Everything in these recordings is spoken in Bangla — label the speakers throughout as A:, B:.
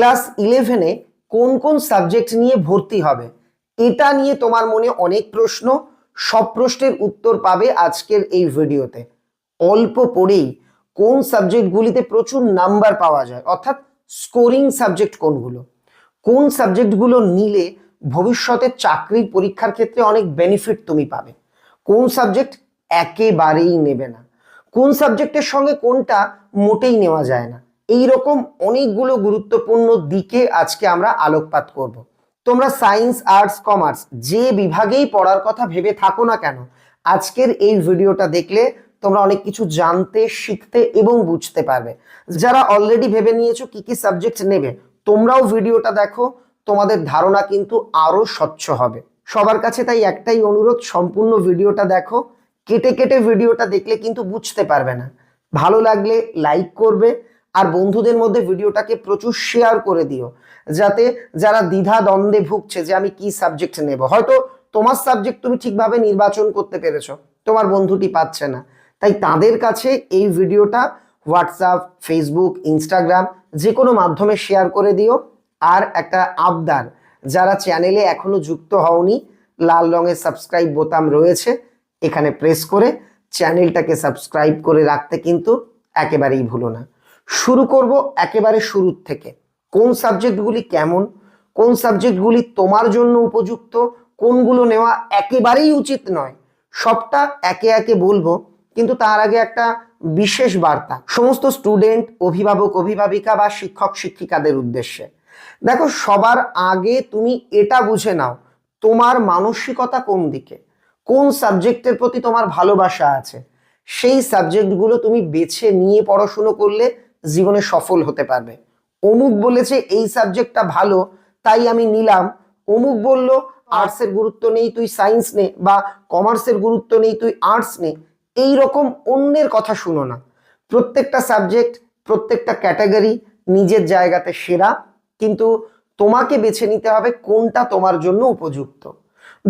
A: ক্লাস ইলেভেনে কোন কোন সাবজেক্ট নিয়ে ভর্তি হবে? এটা নিয়ে তোমার মনে অনেক প্রশ্ন, সব প্রশ্নের উত্তর পাবে আজকের এই ভিডিওতে। অল্প পড়েই কোন সাবজেক্টগুলিতে প্রচুর নাম্বার পাওয়া যায়, অর্থাৎ স্কোরিং সাবজেক্ট কোনগুলো? কোন সাবজেক্টগুলো নিলে ভবিষ্যতে চাকরির পরীক্ষার ক্ষেত্রে অনেক বেনিফিট তুমি পাবে? কোন সাবজেক্ট একেবারেই নেবে না? কোন সাবজেক্টের সঙ্গে কোনটা মোটেই নেওয়া যায় না? এই রকম অনেকগুলো গুরুত্বপূর্ণ দিকে আজকে আমরা আলোকপাত করব। তোমরা সায়েন্স, আর্টস, কমার্স যে বিভাগেই পড়ার কথা ভেবে থাকো না কেন, আজকের এই ভিডিওটা দেখলে তোমরা অনেক কিছু জানতে, শিখতে এবং বুঝতে পারবে। যারা অলরেডি ভেবে নিয়েছো কি কি সাবজেক্ট নেবে, তোমরাও ভিডিওটা দেখো, তোমাদের ধারণা কিন্তু আরও স্বচ্ছ হবে। সবার কাছে তাই একটাই অনুরোধ, সম্পূর্ণ ভিডিওটা দেখো, কেটে কেটে ভিডিওটা দেখলে কিন্তু বুঝতে পারবে না। ভালো লাগলে লাইক করবে আর বন্ধুদের মধ্যে ভিডিওটাকে প্রচুর শেয়ার করে দিও। যাতে যারা দ্বিধা দ্বন্দ্বে ভুগছে যে আমি কি সাবজেক্ট নেব। হয়তো তোমার সাবজেক্ট তুমি ঠিকভাবে নির্বাচন করতে পেরেছ, তোমার বন্ধুটি পাচ্ছে না। তাই তাদের কাছে এই ভিডিওটা হোয়াটসঅ্যাপ ফেসবুক ইনস্টাগ্রাম যে কোনো মাধ্যমে শেয়ার করে দিও। আর একটা আবদার, যারা চ্যানেলে এখনও যুক্ত হওনি, লাল রঙের সাবস্ক্রাইব বোতাম রয়েছে, এখানে প্রেস করে চ্যানেলটাকে সাবস্ক্রাইব করে রাখতে কিন্তু একেবারেই ভুলো না। শুরু করব একেবারে শুরুর থেকে। কোন সাবজেক্টগুলি কেমন? কোন সাবজেক্টগুলি তোমার জন্য উপযুক্ত? কোনগুলো নেওয়া একেবারেই উচিত নয়? সবটা একে একে বলব, কিন্তু তার আগে একটা বিশেষ বার্তা। সমস্ত স্টুডেন্ট, অভিভাবক, অভিভাবিকা বা শিক্ষক, শিক্ষিকাদের উদ্দেশ্যে। দেখো, সবার আগে তুমি এটা বুঝে নাও, তোমার মানসিকতা কোন দিকে? কোন সাবজেক্টের প্রতি তোমার ভালোবাসা আছে? সেই সাবজেক্টগুলো তুমি বেছে নিয়ে পড়াশুনো করলে জীবনে সফল হতে পারবে। অমুক বলেছে এই সাবজেক্টটা ভালো, তাই আমি নিলাম। অমুক বলল আর্টসের গুরুত্ব নেই, তুই সায়েন্স নে, বা কমার্সের গুরুত্ব নেই, তুই আর্টস নে। এই রকম অন্যের কথা শুনো না। প্রত্যেকটা সাবজেক্ট প্রত্যেকটা ক্যাটাগরি নিজের জায়গাতে সেরা, কিন্তু তোমাকে বেছে নিতে হবে কোনটা তোমার জন্য উপযুক্ত।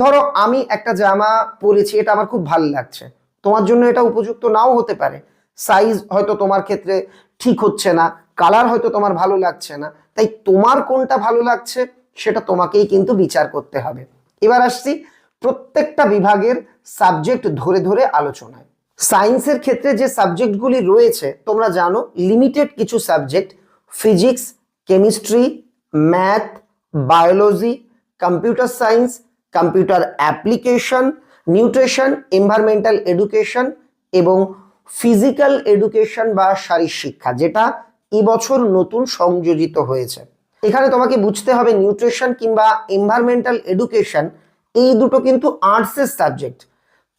A: ধরো, আমি একটা জামা পরেছি, এটা আমার খুব ভালো লাগছে। তোমার জন্য এটা উপযুক্ত নাও হতে পারে। সাইজ হয়তো তোমার ক্ষেত্রে ঠিক হচ্ছে না কালার হয়তো তোমার ভালো লাগছে না, তাই তোমার কোনটা ভালো লাগছে সেটা তোমাকেই কিন্তু বিচার করতে হবে। এবার আসছি প্রত্যেকটা বিভাগের সাবজেক্ট ধরে ধরে আলোচনায়। সায়েন্সের ক্ষেত্রে যে সাবজেক্টগুলি রয়েছে, তোমরা জানো লিমিটেড কিছু subject physics chemistry math biology computer science computer application nutrition environmental education এবং ফিজিক্যাল এডুকেশন বা শারীর শিক্ষা, যেটা এবছর নতুন সংযোজিত হয়েছে। এখানে তোমাকে বুঝতে হবে নিউট্রিশন কিংবা এনভায়রনমেন্টাল এডুকেশন, এই দুটো কিন্তু আর্টসের সাবজেক্ট।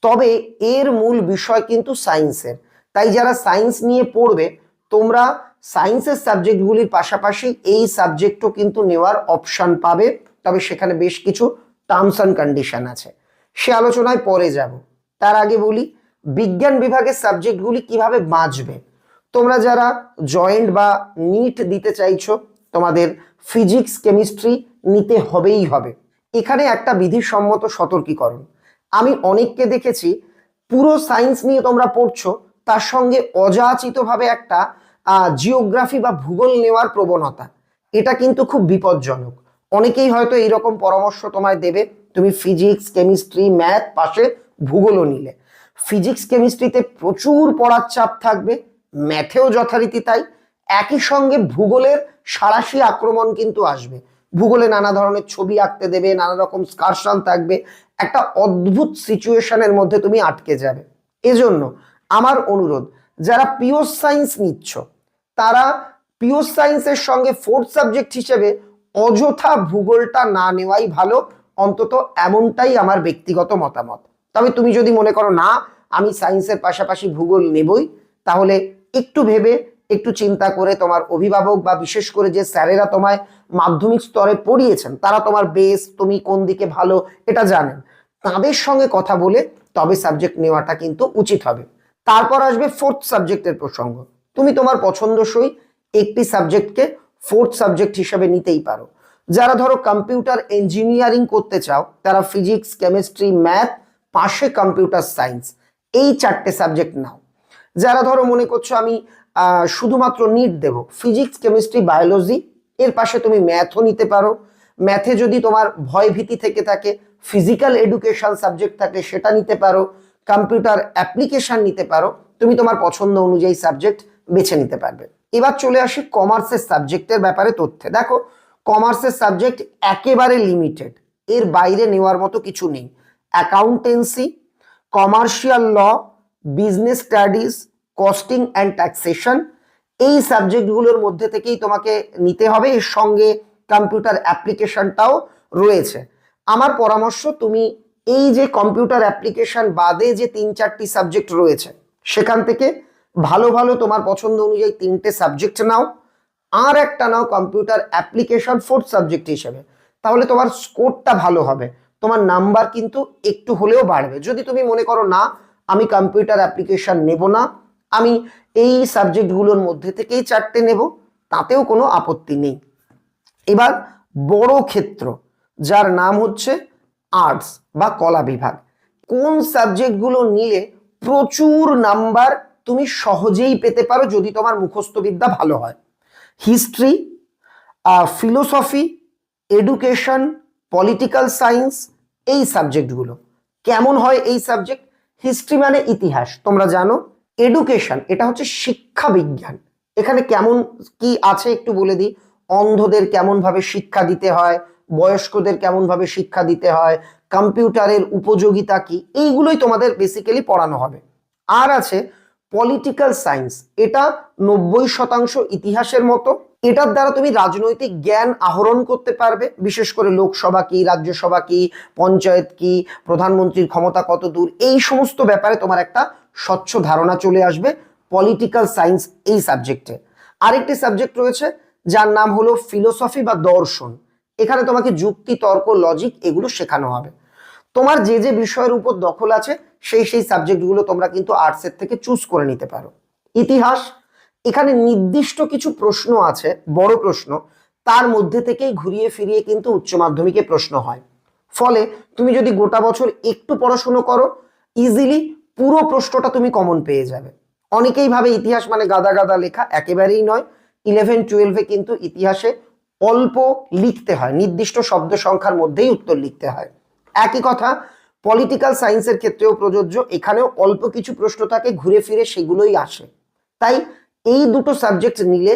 A: তবে এর মূল বিষয় কিন্তু সায়েন্সের। তাই যারা সায়েন্স নিয়ে পড়বে, তোমরা সায়েন্সের সাবজেক্টগুলির পাশাপাশি এই সাবজেক্টও কিন্তু নেওয়ার অপশান পাবে। তবে সেখানে বেশ কিছু টার্মস অ্যান্ড কন্ডিশন আছে। সে আলোচনায় পরে যাব। তার আগে বলি বিজ্ঞান বিভাগের সাবজেক্টগুলি কীভাবে বাঁচবে? তোমরা যারা জয়েন্ট বা নিট দিতে চাইছো, তোমাদের ফিজিক্স কেমিস্ট্রি নিতে হবেই হবে। এখানে একটা বিধিসম্মত সতর্কীকরণ। আমি অনেককে দেখেছি, পুরো সায়েন্স নিয়ে তোমরা পড়ছো, তার সঙ্গে অযাচিতভাবে একটা জিওগ্রাফি বা ভূগোল নেওয়ার প্রবণতা। এটা কিন্তু খুব বিপজ্জনক। অনেকেই হয়তো এইরকম পরামর্শ তোমায় দেবে, তুমি ফিজিক্স কেমিস্ট্রি ম্যাথ পাশে ভূগোলও নিলে। ফিজিক্স কেমিস্ট্রিতে প্রচুর পড়ার চাপ থাকবে ম্যাথেও যথারীতি তাই, একই সঙ্গে ভূগোলের সারাশি আক্রমণ কিন্তু আসবে। ভূগোলে নানা ধরনের ছবি আঁকতে দেবে, নানা রকম স্কারশন থাকবে, একটা অদ্ভুত সিচুয়েশনের মধ্যে তুমি আটকে যাবে। এজন্য আমার অনুরোধ, যারা পিওর সায়েন্স নিচ্ছ, তারা পিওর সায়েন্সের সঙ্গে ফোর্থ সাবজেক্ট হিসেবে অযথা ভূগোলটা না নেওয়াই ভালো, অন্তত এমনটাই আমার ব্যক্তিগত মতামত। তবে তুমি যদি মনে করো, না, আমি সায়েন্সের পাশাপাশি ভূগোল নেবই, তাহলে একটু ভেবে, একটু চিন্তা করে তোমার অভিভাবক বা বিশেষ করে যে স্যারেরা তোমায় মাধ্যমিক স্তরে পড়িয়েছেন, তারা তোমার বেস তুমি কোন দিকে ভালো, এটা জানেন। তাদের সঙ্গে কথা বলে তবে সাবজেক্ট নেওয়াটা কিন্তু উচিত হবে। তারপর আসবে ফোর্থ সাবজেক্টের প্রসঙ্গ। তুমি তোমার পছন্দসই একটি সাবজেক্টকে ফোর্থ সাবজেক্ট হিসেবে নিতেই পারো। যারা ধরো কম্পিউটার ইঞ্জিনিয়ারিং করতে চাও, তারা ফিজিক্স কেমিস্ট্রি ম্যাথ পাশে কম্পিউটার সায়েন্স এই চারটে সাবজেক্ট নাও। যারা ধরো মনে করছ আমি শুধুমাত্র নিট দেব ফিজিক্স কেমিস্ট্রি বায়োলজি এর পাশে তুমি ম্যাথও নিতে পারো। ম্যাথে যদি তোমার ভয় ভীতি থেকে থাকে ফিজিক্যাল এডুকেশন সাবজেক্ট থাকে, সেটা নিতে পারো। কম্পিউটার অ্যাপ্লিকেশন নিতে পারো। তুমি তোমার পছন্দ অনুযায়ী সাবজেক্ট বেছে নিতে পারবে। এবার চলে আসি কমার্সের সাবজেক্টের ব্যাপারে তথ্যে। দেখো কমার্সের সাবজেক্ট একেবারে লিমিটেড এর বাইরে নেওয়ার মতো কিছু নেই। Accountancy commercial law business studies costing and taxation এই সাবজেক্টগুলোর মধ্যে থেকেই তোমাকে নিতে হবে। এর সঙ্গে কম্পিউটার অ্যাপ্লিকেশনটাও রয়েছে। আমার পরামর্শ, তুমি এই যে কম্পিউটার অ্যাপ্লিকেশন বাদে যে তিন চারটি সাবজেক্ট রয়েছে, সেখান থেকে ভালো ভালো তোমার পছন্দ অনুযায়ী তিনটে সাবজেক্ট নাও। আর একটা নাও কম্পিউটার অ্যাপ্লিকেশন ফোর্থ সাবজেক্ট হিসেবে। তাহলে তোমার স্কোরটা ভালো হবে। তোমার নাম্বার কিন্তু একটু হলেও বাড়বে। যদি তুমি মনে করো না, আমি কম্পিউটার অ্যাপ্লিকেশন নেব না, আমি এই সাবজেক্টগুলোর মধ্যে থেকেই চারটে নেব, তাতেও কোনো আপত্তি নেই। এবার বড় ক্ষেত্র, যার নাম হচ্ছে আর্টস বা কলা বিভাগ। কোন সাবজেক্টগুলো নিলে প্রচুর নাম্বার তুমি সহজেই পেতে পারো যদি তোমার মুখস্থবিদ্যা ভালো হয়? History philosophy education political science এই সাবজেক্টগুলো। কেমন হয় এই সাবজেক্ট? হিস্ট্রি মানে ইতিহাস। তোমরা জানো, এডুকেশন, এটা হচ্ছে শিক্ষা বিজ্ঞান এখানে কেমন কি আছে একটু বলে দিই। অন্ধদের কেমন ভাবে শিক্ষা দিতে হয়, বয়স্কদের কেমন ভাবে শিক্ষা দিতে হয়, কম্পিউটারের উপযোগিতা কি, এইগুলোই তোমাদের বেসিক্যালি পড়ানো হবে। আর আছে পলিটিক্যাল সায়েন্স এটা নব্বই শতাংশ ইতিহাসের মতো। এটার দ্বারা তুমি রাজনৈতিক জ্ঞান আহরণ করতে পারবে। বিশেষ করে লোকসভা কি, রাজ্যসভা কি, পঞ্চায়েত কি, প্রধানমন্ত্রীর ক্ষমতা কত দূর, এই সমস্ত ব্যাপারে তোমার একটা স্বচ্ছ ধারণা চলে আসবে পলিটিক্যাল সায়েন্স এই সাবজেক্টে আরেকটি সাবজেক্ট রয়েছে, যার নাম হলো ফিলোসফি বা দর্শন। এখানে তোমাকে যুক্তি, তর্ক লজিক এগুলো শেখানো হবে। তোমার যে যে বিষয়ের উপর দখল আছে, সেই সেই সাবজেক্টগুলো তোমরা কিন্তু আর্টসের থেকে চুজ করে নিতে পারো। ইতিহাস, এখানে নির্দিষ্ট কিছু প্রশ্ন আছে, বড় প্রশ্ন, তার মধ্যে থেকেই ঘুরিয়ে ফিরিয়ে কিন্তু উচ্চ মাধ্যমিকে প্রশ্ন হয়। ফলে তুমি যদি গোটা বছর একটু পড়াশুনো করো ইজিলি পুরো প্রশ্নটা তুমি কমন পেয়ে যাবে। অনেকেই ভাবে ইতিহাস মানে গাদা গাদা লেখা, একেবারেই নয়। ইলেভেন টুয়েলভে কিন্তু ইতিহাসে অল্প লিখতে হয়, নির্দিষ্ট শব্দ সংখ্যার মধ্যেই উত্তর লিখতে হয়। একই কথা পলিটিক্যাল সায়েন্সের ক্ষেত্রেও প্রযোজ্য, এখানেও অল্প কিছু প্রশ্ন থাকে, ঘুরে ফিরে সেগুলোই আসে। তাই এই দুটো সাবজেক্ট নিলে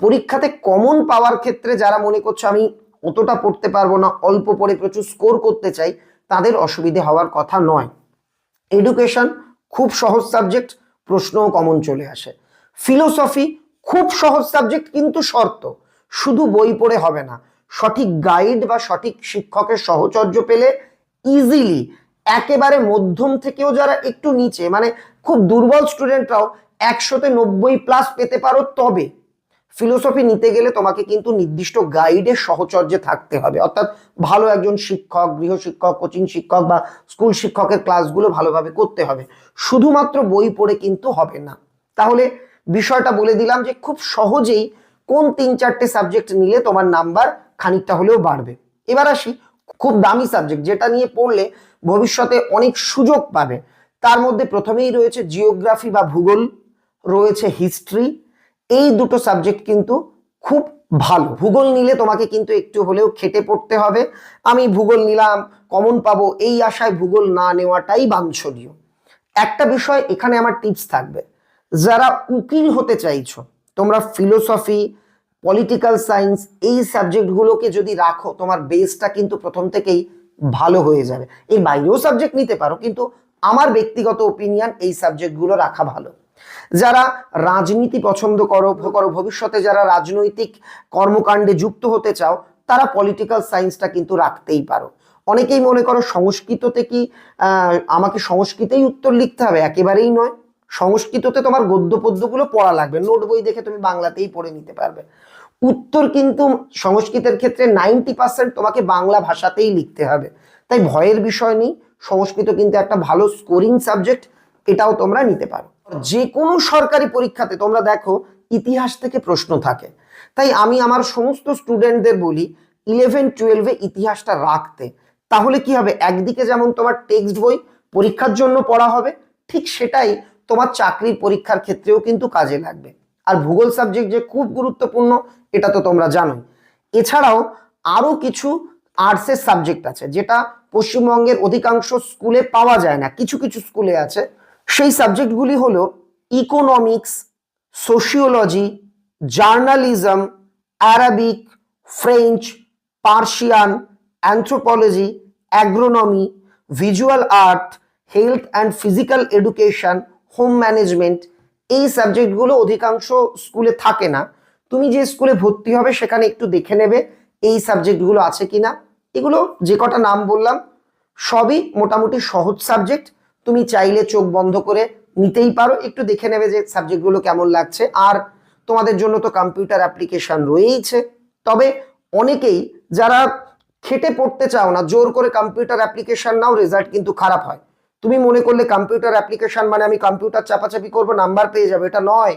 A: পরীক্ষাতে কমন পাওয়ার ক্ষেত্রে যারা মনে করছে আমি অতটা পড়তে পারব না, অল্প পড়ে প্রচুর স্কোর করতে চাই, তাদের অসুবিধে হওয়ার কথা নয়। এডুকেশন খুব সহজ সাবজেক্ট প্রশ্নও কমন চলে আসে। ফিলোসফি খুব সহজ সাবজেক্ট কিন্তু শর্ত, শুধু বই পড়ে হবে না। সঠিক গাইড বা সঠিক শিক্ষকের সহচর্য পেলে ইজিলি একেবারে মধ্যম থেকেও যারা একটু নিচে মানে খুব দুর্বল স্টুডেন্টরাও একশোতে নব্বই প্লাস পেতে পারো তবে ফিলোসফি নিতে গেলে তোমাকে কিন্তু নির্দিষ্ট গাইডের সহচর্যে থাকতে হবে। অর্থাৎ ভালো একজন শিক্ষক, গৃহশিক্ষক কোচিং শিক্ষক বা স্কুল শিক্ষকের ক্লাসগুলো ভালোভাবে করতে হবে। শুধুমাত্র বই পড়ে কিন্তু হবে না। তাহলে বিষয়টা বলে দিলাম যে খুব সহজেই কোন তিন চারটে সাবজেক্ট নিলে তোমার নাম্বার খানিকটা হলেও বাড়বে। এবার আসি খুব দামি সাবজেক্ট যেটা নিয়ে পড়লে ভবিষ্যতে অনেক সুযোগ পাবে। তার মধ্যে প্রথমেই রয়েছে জিওগ্রাফি বা ভূগোল, রয়েছে হিস্ট্রি এই দুটো সাবজেক্ট কিন্তু খুব ভালো। ভূগোল নিলে তোমাকে কিন্তু একটু হলেও খেটে পড়তে হবে। আমি ভূগোল নিলাম কমন পাবো, এই আশায় ভূগোল না নেওয়াটাই বাঞ্ছনীয়। একটা বিষয় এখানে আমার টিপস থাকবে। যারা উকিল হতে চাইছো, তোমরা ফিলোসফি পলিটিক্যাল সায়েন্স এই সাবজেক্টগুলোকে যদি রাখো, তোমার বেসটা কিন্তু প্রথম থেকেই ভালো হয়ে যাবে। এর বাইরেও সাবজেক্ট নিতে পারো, কিন্তু আমার ব্যক্তিগত ওপিনিয়ন এই সাবজেক্টগুলো রাখা ভালো। যারা রাজনীতি পছন্দ করো করো, ভবিষ্যতে যারা রাজনৈতিক কর্মকাণ্ডে যুক্ত হতে চাও, তারা পলিটিক্যাল সায়েন্সটা কিন্তু রাখতেই পারো। অনেকেই মনে করো সংস্কৃততে কি আমাকে সংস্কৃতেই উত্তর লিখতে হবে, একেবারেই নয়। সংস্কৃততে তোমার গদ্য পদ্যগুলো পড়া লাগবে। নোট বই দেখে তুমি বাংলাতেই পড়ে নিতে পারবে। উত্তর কিন্তু সংস্কৃতের ক্ষেত্রে নাইনটি পার্সেন্ট তোমাকে বাংলা ভাষাতেই লিখতে হবে। তাই ভয়ের বিষয় নেই, সংস্কৃত কিন্তু একটা ভালো স্কোরিং সাবজেক্ট এটাও তোমরা নিতে পারো। যে কোনো সরকারি পরীক্ষাতে তোমরা দেখো, ইতিহাস থেকে প্রশ্ন থাকে। তাই আমি আমার সমস্ত স্টুডেন্টদের বলি ইলেভেন টুয়েলভে ইতিহাসটা রাখতে। তাহলে কি হবে? একদিকে যেমন তোমার টেক্সট বই পরীক্ষার জন্য পড়া হবে, ঠিক সেটাই তোমার চাকরির পরীক্ষার ক্ষেত্রেও কিন্তু কাজে লাগবে। আর ভূগোল সাবজেক্ট যে খুব গুরুত্বপূর্ণ, এটা তো তোমরা জানোই। এছাড়াও আরও কিছু আর্টসের সাবজেক্ট আছে, যেটা পশ্চিমবঙ্গের অধিকাংশ স্কুলে পাওয়া যায় না। কিছু কিছু স্কুলে আছে। সেই সাবজেক্টগুলি হলো economics sociology journalism Arabic French Persian anthropology agronomy visual art health and physical education home management এই সাবজেক্টগুলো অধিকাংশ স্কুলে থাকে না। তুমি যে স্কুলে ভর্তি হবে সেখানে একটু দেখে নেবে এই সাবজেক্টগুলো আছে কিনা। এগুলো যে কটা নাম বললাম, সবই মোটামুটি সহজ সাবজেক্ট তুমি চাইলে চোখ বন্ধ করে নিতেই পারো, একটু দেখে নেবে যে সাবজেক্টগুলো কেমন লাগছে। আর তোমাদের জন্য তো কম্পিউটার অ্যাপ্লিকেশান রয়েইছে। তবে অনেকেই যারা খেটে পড়তে চাও না, জোর করে কম্পিউটার অ্যাপ্লিকেশান নাও রেজাল্ট কিন্তু খারাপ হয়। তুমি মনে করলে কম্পিউটার অ্যাপ্লিকেশন মানে আমি কম্পিউটার চাপাচাপি করব নাম্বার পেয়ে যাবে, এটা নয়।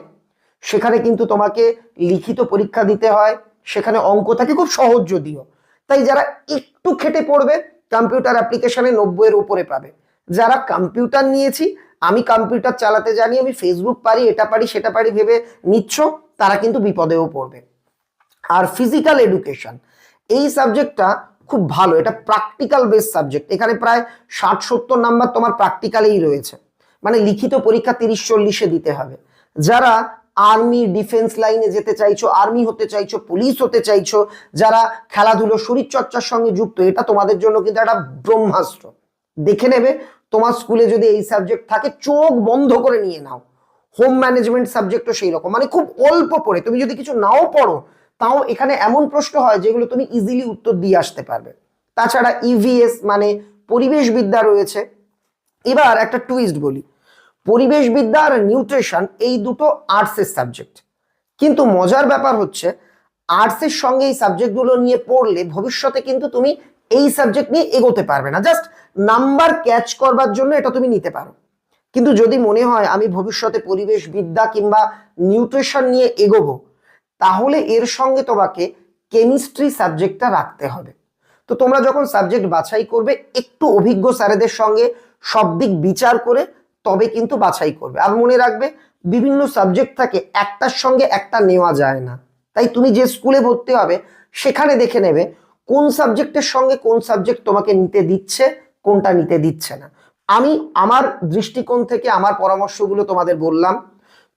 A: সেখানে কিন্তু তোমাকে লিখিত পরীক্ষা দিতে হয়, সেখানে অঙ্ক থাকে খুব সহজ যদিও। তাই যারা একটু খেটে পড়বে কম্পিউটার অ্যাপ্লিকেশনে নব্বইয়ের উপরে পাবে। যারা কম্পিউটার নিয়েছি, আমি কম্পিউটার চালাতে জানি, আমি ফেসবুক পারি, এটা পারি, সেটা পারি ভেবে নিচ্ছ, তারা কিন্তু বিপদেও পড়বে। আর ফিজিক্যাল এডুকেশন এই সাবজেক্টটা খুব ভালো, এটা প্র্যাকটিক্যাল বেস সাবজেক্ট এখানে প্রায় ষাট, সত্তর নাম্বার তোমার প্র্যাকটিক্যালেই রয়েছে। মানে লিখিত পরীক্ষা তিরিশ, চল্লিশে দিতে হবে। যারা আর্মি ডিফেন্স লাইনে যেতে চাইছো আর্মি হতে চাইছো পুলিশ হতে চাইছো, যারা খেলাধুলো, শরীরচর্চার সঙ্গে যুক্ত, এটা তোমাদের জন্য কিন্তু একটা ব্রহ্মাস্ত্র। দেখে নেবে, তোমার স্কুলে যদি এই সাবজেক্ট থাকে, চোখ বন্ধ করে নিয়ে নাও। হোম ম্যানেজমেন্ট সাবজেক্টও সেই রকম মানে খুব অল্প পড়ে। তুমি যদি কিছু নাও পড়ো তাও এখানে এমন প্রশ্ন হয় যেগুলো তুমি ইজিলি উত্তর দিয়ে আসতে পারবে। তাছাড়া ইভিএস মানে পরিবেশবিদ্যা রয়েছে। এবার একটা টুইস্ট বলি। পরিবেশবিদ্যা আর নিউট্রিশন এই দুটো আর্টসের সাবজেক্ট কিন্তু মজার ব্যাপার হচ্ছে আর্টসের সঙ্গে এই সাবজেক্টগুলো নিয়ে পড়লে ভবিষ্যতে কিন্তু তুমি এই সাবজেক্ট নিয়ে এগোতে পারবে না। জাস্ট নাম্বার ক্যাচ করবার জন্য এটা তুমি নিতে পারো। কিন্তু যদি মনে হয় আমি ভবিষ্যতে পরিবেশবিদ্যা কিংবা নিউট্রিশন নিয়ে এগোবো তাহলে এর সঙ্গে তোমাকে কেমিস্ট্রি সাবজেক্টটা রাখতে হবে। তো তোমরা যখন সাবজেক্ট বাছাই করবে, একটু অভিজ্ঞ স্যারেদের সঙ্গে সব দিক বিচার করে তবে কিন্তু বাছাই করবে। আর মনে রাখবে, বিভিন্ন সাবজেক্ট থাকে, একটার সঙ্গে একটা নেওয়া যায় না। তাই তুমি যে স্কুলে ভর্তি হবে, সেখানে দেখে নেবে কোন সাবজেক্টের সঙ্গে কোন সাবজেক্ট তোমাকে নিতে দিচ্ছে, কোনটা নিতে দিচ্ছে না। আমি আমার দৃষ্টিকোণ থেকে, আমার পরামর্শগুলো তোমাদের বললাম।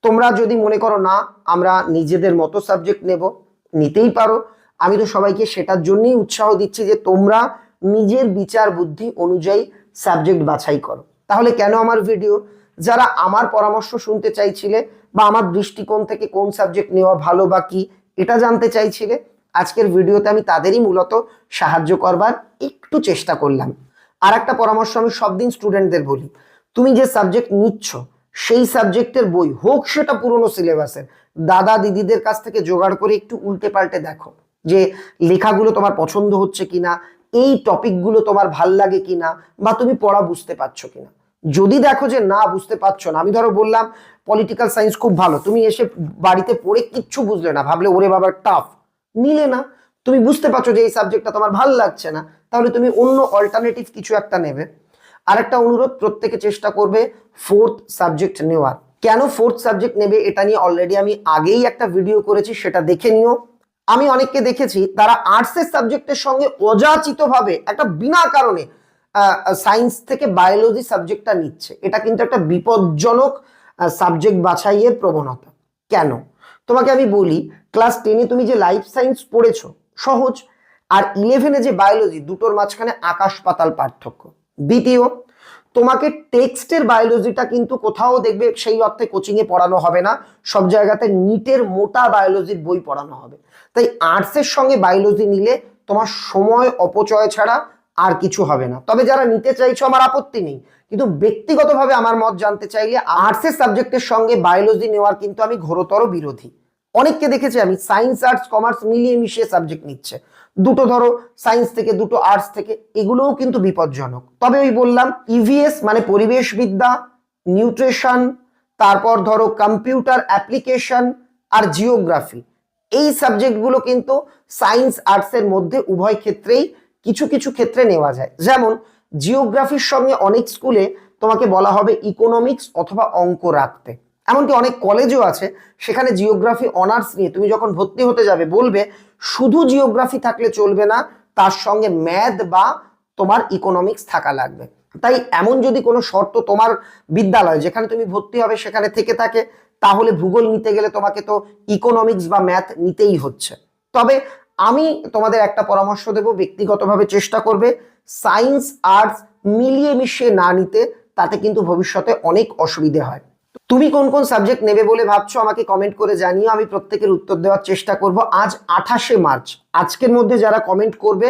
A: তোমরা যদি মনে করো না, আমরা নিজেদের মতো সাবজেক্ট নেব, নিতেই পারো। আমি তো সবাইকে সেটার জন্যই উৎসাহ দিচ্ছি যে তোমরা নিজের বিচার বুদ্ধি অনুযায়ী সাবজেক্ট বাছাই করো। তাহলে কেন আমার ভিডিও যারা আমার পরামর্শ শুনতে চাইছিলে বা আমার দৃষ্টিকোণ থেকে কোন সাবজেক্ট নেওয়া ভালো বা কি, এটা জানতে চাইছিলে, আজকের ভিডিওতে আমি তাদেরই মূলত সাহায্য করবার একটু চেষ্টা করলাম। আর একটা পরামর্শ আমি সব দিন স্টুডেন্টদের বলি। তুমি যে সাবজেক্ট নিচ্ছ সেই সাবজেক্টের বই হোক সেটা পুরনো সিলেবাসের। দাদা দিদিদের কাছ থেকে জোগাড় করে একটু উল্টে পাল্টে দেখো যে লেখাগুলো তোমার পছন্দ হচ্ছে কিনা, এই টপিকগুলো তোমার ভালো লাগে কিনা বা তুমি পড়া বুঝতে পারছ কিনা। যদি দেখো যে না বুঝতে পারছ না, আমি ধরো বললাম পলিটিক্যাল সায়েন্স খুব ভালো, তুমি এসে বাড়িতে পড়ে কিচ্ছু বুঝলে না, ভাবলে ওরে বাবার টাফ নিলে না। তুমি বুঝতে পারছ যে এই সাবজেক্টটা তোমার ভালো লাগছে না, তাহলে তুমি অন্য অল্টারনেটিভ কিছু একটা নেবে। আরেকটা অনুরোধ, প্রত্যেকে চেষ্টা করবে ফোর্থ সাবজেক্ট নেওয়ার। কেন ফোর্থ সাবজেক্ট নেবে এটা নিয়ে অলরেডি আমি আগেই একটা ভিডিও করেছি, সেটা দেখে নিও। আমি অনেককে দেখেছি, তারা আর্টসের সাবজেক্টের সঙ্গে অযাচিতভাবে, একটা বিনা কারণে সায়েন্স থেকে বায়োলজি সাবজেক্টটা নিচ্ছে। এটা কিন্তু একটা বিপজ্জনক সাবজেক্ট বাছাইয়ের প্রবণতা। কেন? তোমাকে আমি বলি ক্লাস টেনে তুমি যে লাইফ সায়েন্স পড়েছো, সহজ। আর ইলেভেনে যে বায়োলজি দুটোর মাঝখানে আকাশ পাতাল পার্থক্য। দ্বিতীয়, তোমাকে টেক্সটের বায়োলজিটা কিন্তু কোথাও দেখবে সেই অর্থে কোচিংয়ে পড়ানো হবে না, সব জায়গাতে নিটের মোটা বায়োলজির বই পড়ানো হবে। তাই আর্টসের সঙ্গে বায়োলজি নিলে তোমার সময় অপচয় ছাড়া আর কিছু হবে না। তবে যারা নিতে চাইছো, আমার আপত্তি নেই। কিন্তু ব্যক্তিগতভাবে আমার মত জানতে চাইলে আর্টসের সাবজেক্টের সঙ্গে বায়োলজি নেওয়ার কিন্তু আমি ঘোরতর বিরোধী। অনেককে দেখেছি আমি সায়েন্স আর্টস কমার্স মিলিয়ে মিশিয়ে সাবজেক্ট নিচ্ছে। দুটো ধরো সায়েন্স থেকে, দুটো আর্টস থেকে, এগুলোও কিন্তু বিপজ্জনক। তবে ওই বললাম ইভিএস মানে পরিবেশবিদ্যা নিউট্রিশন তারপর ধরো কম্পিউটার অ্যাপ্লিকেশন আর জিওগ্রাফি এই সাবজেক্টগুলো কিন্তু সায়েন্স আর্টসের মধ্যে উভয় ক্ষেত্রেই কিছু কিছু ক্ষেত্রে নেওয়া যায়। যেমন জিওগ্রাফির সঙ্গে অনেক স্কুলে তোমাকে বলা হবে ইকোনমিক্স অথবা অঙ্ক রাখতে। এমনকি অনেক কলেজও আছে, সেখানে জিওগ্রাফি অনার্স নিয়ে তুমি যখন ভর্তি হতে যাবে, বলবে শুধু জিওগ্রাফি থাকলে চলবে না, তার সঙ্গে ম্যাথ বা তোমার ইকোনমিক্স থাকা লাগবে। তাই এমন যদি কোনো শর্ত তোমার বিদ্যালয়, যেখানে তুমি ভর্তি হবে, সেখানে থেকে থাকে, তাহলে ভূগোল নিতে গেলে তোমাকে তো ইকোনমিক্স বা ম্যাথ নিতেই হচ্ছে। তবে আমি তোমাদের একটা পরামর্শ দেব, ব্যক্তিগতভাবে চেষ্টা করবে সায়েন্স আর্টস মিলিয়ে মিশিয়ে না নিতে, তাতে কিন্তু ভবিষ্যতে অনেক অসুবিধে হয়। তুমি কোন কোন সাবজেক্ট নেবে বলে ভাবছ আমাকে কমেন্ট করে জানিও, আমি প্রত্যেকের উত্তর দেওয়ার চেষ্টা করব। আজ আঠাশে মার্চ, আজকের মধ্যে যারা কমেন্ট করবে,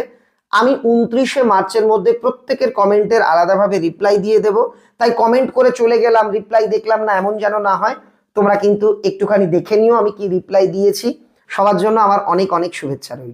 A: আমি উনত্রিশে মার্চের মধ্যে প্রত্যেকের কমেন্টের আলাদাভাবে রিপ্লাই দিয়ে দেব। তাই কমেন্ট করে চলে গেলাম রিপ্লাই দেখলাম না, এমন যেন না হয়। তোমরা কিন্তু একটুখানি দেখে নিও আমি কি রিপ্লাই দিয়েছি। সবার জন্য আমার অনেক অনেক শুভেচ্ছা রইল।